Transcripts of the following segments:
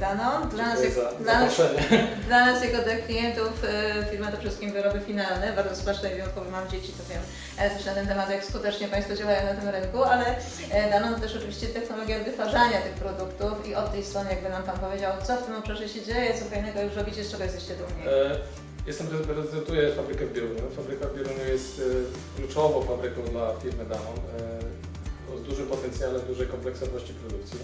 Danon. Dla nas, jak- dla nas, dla nas jako dla klientów e, firma to przede wszystkim wyroby finalne. Bardzo smaczne i wyjątkowo mam dzieci, to wiem e, też na ten temat, jak skutecznie Państwo działają na tym rynku, ale e, Danon to też oczywiście technologia wytwarzania tych produktów i od tej strony jakby nam Pan powiedział, co w tym obszarze się dzieje, co fajnego już robicie, z czego jesteście dumni. E, Jestem, reprezentuję fabrykę w Bieruniu. Fabryka w Bieruniu jest e, kluczową fabryką dla firmy Danon e, o dużym potencjale, dużej kompleksowości produkcji.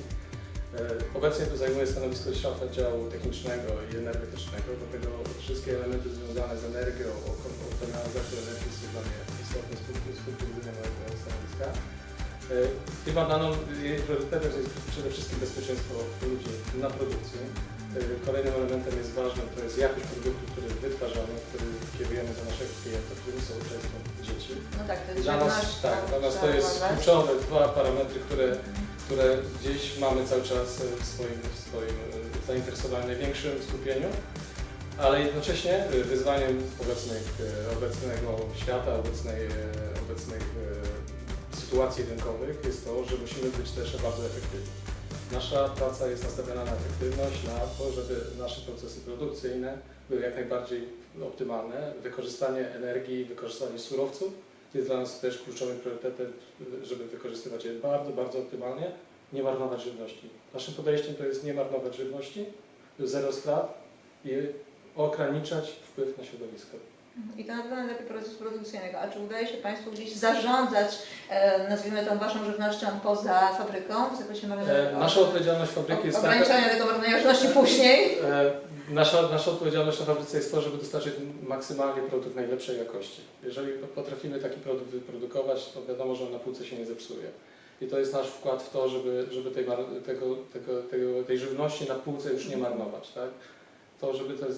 E, Obecnie tu zajmuję stanowisko szefa działu technicznego i energetycznego, dlatego wszystkie elementy związane z energią, o optymalizacją energii są dla mnie istotne z punktu, z punktu widzenia mojego stanowiska. E, Firma Danon, jej priorytetem jest przede wszystkim bezpieczeństwo ludzi na produkcji. E, Kolejnym elementem jest ważny, to jest jakość produktu, który wytwarzamy, który kierujemy do naszego klienta, którym są często dzieci. No tak, to jest Dla nas, żywność, tak, dla nas to jest kluczowe dwa parametry, które, które gdzieś mamy cały czas e, w swoim, w swoim e, zainteresowaniu, największym skupieniu, ale jednocześnie e, wyzwaniem obecnych, obecnego świata, obecnej, obecnych sytuacji rynkowych jest to, że musimy być też bardzo efektywni. Nasza praca jest nastawiona na efektywność, na to, żeby nasze procesy produkcyjne były jak najbardziej optymalne. Wykorzystanie energii, wykorzystanie surowców jest dla nas też kluczowym priorytetem, żeby wykorzystywać je bardzo, bardzo optymalnie, nie marnować żywności. Naszym podejściem to jest nie marnować żywności, zero strat i ograniczać wpływ na środowisko. I to na pewno najlepiej procesu produkcyjnego. A czy udaje się Państwu gdzieś zarządzać, e, nazwijmy tą Waszą żywnością poza fabryką w zakresie? E, nasza odpowiedzialność w fabryce jest taka, tego żywności później. E, Nasza, nasza odpowiedzialność na fabryce jest to, żeby dostarczyć maksymalnie produkt najlepszej jakości. Jeżeli potrafimy taki produkt wyprodukować, to wiadomo, że on na półce się nie zepsuje. I to jest nasz wkład w to, żeby, żeby tej, tego, tego, tego, tej żywności na półce już nie marnować. Tak? To, żeby ten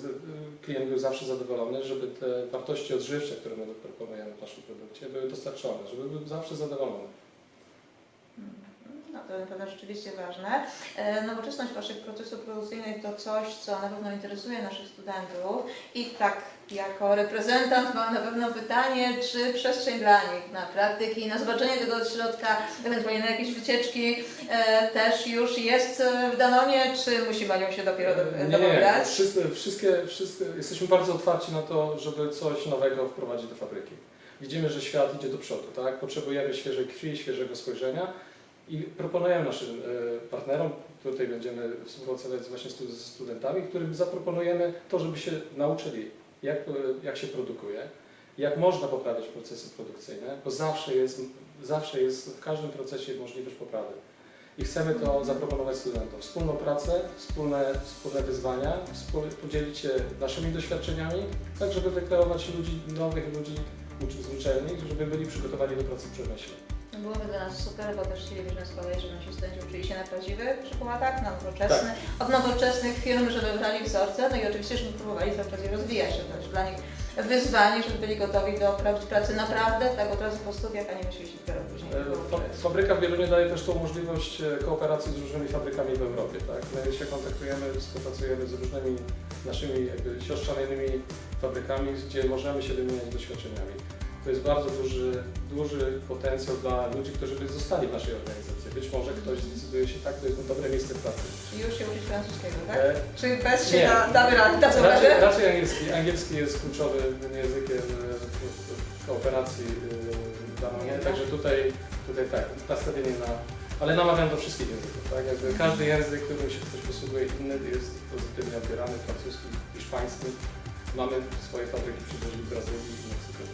klient był zawsze zadowolony, żeby te wartości odżywcze, które my proponujemy w naszym produkcie, były dostarczone, żeby był zawsze zadowolony. Pewno rzeczywiście ważne. E, Nowoczesność Waszych procesów produkcyjnych to coś, co na pewno interesuje naszych studentów i tak jako reprezentant mam na pewno pytanie, czy przestrzeń dla nich na praktyki, na zobaczenie tego od środka, ewentualnie na jakieś wycieczki e, też już jest e, w Danonie, czy musimy nią się dopiero do, Nie, wszyscy, wszystkie, wszystkie, jesteśmy bardzo otwarci na to, żeby coś nowego wprowadzić do fabryki. Widzimy, że świat idzie do przodu, tak? Potrzebujemy świeżej krwi, świeżego spojrzenia i proponujemy naszym e, partnerom, tutaj będziemy współpracować właśnie ze studentami, którym zaproponujemy to, żeby się nauczyli, jak, e, jak się produkuje, jak można poprawiać procesy produkcyjne, bo zawsze jest, zawsze jest w każdym procesie możliwość poprawy. I chcemy to zaproponować studentom. Wspólną pracę, wspólne, wspólne wyzwania, wspól, podzielić się naszymi doświadczeniami, tak żeby wykreować ludzi, nowych ludzi z uczelni, żeby byli przygotowani do pracy w przemyśle. Byłoby dla nas super, bo też chcielibyśmy z kolei, żeby nasi studenci uczyli się na prawdziwych przykładach, na nowoczesnych, od nowoczesnych firm, żeby brali wzorce, no i oczywiście, żeby próbowali cały czas je rozwijać, żeby to jest dla nich wyzwanie, żeby byli gotowi do pra- pracy naprawdę, tak od razu po studiach, a nie musieli się dopiero później E, Fabryka w Wielunie daje też tą możliwość e, kooperacji z różnymi fabrykami w Europie. Tak? My się kontaktujemy, współpracujemy z różnymi naszymi jakby siostrzanymi fabrykami, gdzie możemy się wymieniać doświadczeniami. To jest bardzo duży, duży potencjał dla ludzi, którzy by zostali w naszej organizacji. Być może ktoś zdecyduje się tak, to jest dobre miejsce pracy. I już się uczyć francuskiego, tak? E, Czy bez się nie. da, damy radę, dadzą Raczej, radę? raczej angielski. Angielski jest kluczowym językiem e, kooperacji e, dla mnie, także tutaj, tutaj tak, nastawienie na... Ale namawiam do wszystkich języków, tak? Jakby każdy język, którym się ktoś posługuje inny jest pozytywnie odbierany, francuski, hiszpański. Mamy swoje fabryki przy Brazylii i Meksyku.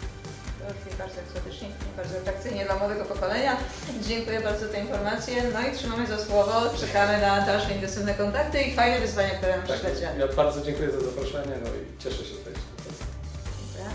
Brzmi bardzo egzotycznie, bardzo atrakcyjnie dla młodego pokolenia. Dziękuję bardzo za te informacje, no i trzymamy za słowo, czekamy na dalsze intensywne kontakty i fajne wyzwania, które nam Tak, przyślecie. ja bardzo dziękuję za zaproszenie, no i cieszę się z tej współpracy. Dziękuję.